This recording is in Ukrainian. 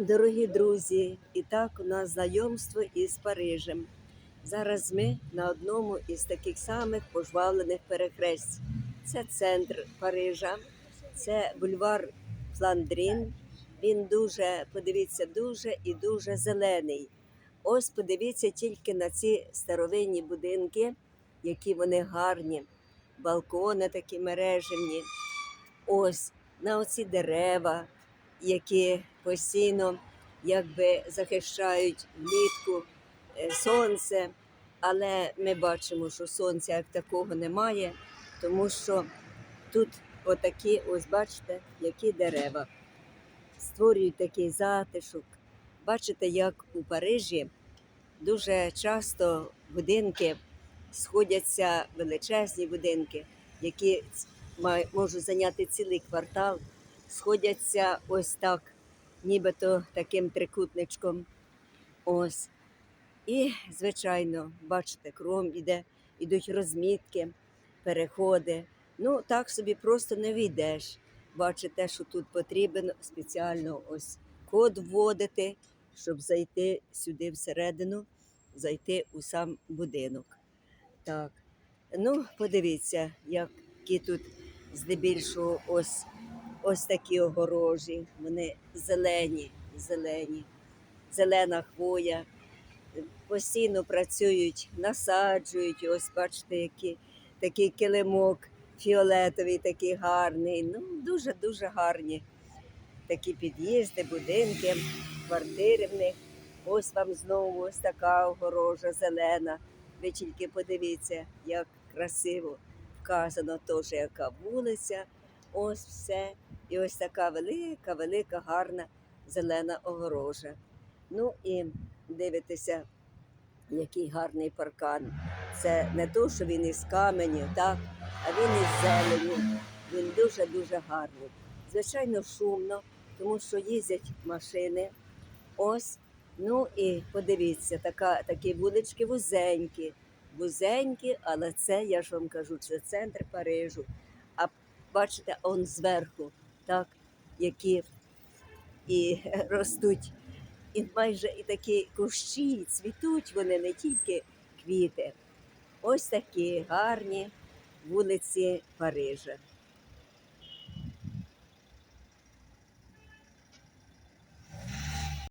Дорогі друзі, і так у нас знайомство із Парижем. Зараз ми на одному із таких самих пожвавлених перехресть. Це центр Парижа, це бульвар Фландрін. Він дуже, подивіться, дуже і дуже зелений. Ось подивіться тільки на ці старовинні будинки, які вони гарні, балкони такі мережевні. Ось на оці дерева, які постійно якби захищають влітку е, сонце. Але ми бачимо, що сонця як такого немає, тому що тут отакі, ось бачите, які дерева створюють такий затишок. Бачите, як у Парижі дуже часто будинки сходяться, величезні будинки, які можуть зайняти цілий квартал, сходяться ось так, нібито таким трикутничком. Ось. І, звичайно, бачите, кром іде, ідуть розмітки, переходи. Ну, так собі просто не війдеш. Бачите, що тут потрібен спеціально ось код вводити, щоб зайти сюди всередину, зайти у сам будинок. Так. Ну, подивіться, які тут здебільшого ось, ось такі огорожі. Вони зелені, зелені, зелена хвоя. Постійно працюють, насаджують. Ось бачите, які, такий килимок фіолетовий, такий гарний. Ну, дуже-дуже гарні. Такі під'їзди, будинки, квартири в них. Ось вам знову ось така огорожа зелена. Ви тільки подивіться, як красиво вказано теж, яка вулиця. Ось все. І ось така велика, велика, гарна зелена огорожа. Ну і дивитеся, який гарний паркан. Це не то, що він із каменю, так, а він із зелені. Він дуже-дуже гарний. Звичайно, шумно, тому що їздять машини. Ось. Ну і подивіться, така, такі вулички вузенькі, вузенькі, але це, я ж вам кажу, це центр Парижу. Бачите, он зверху, так, які і ростуть. І майже і такі кущі, цвітуть вони не тільки квіти. Ось такі гарні вулиці Парижа.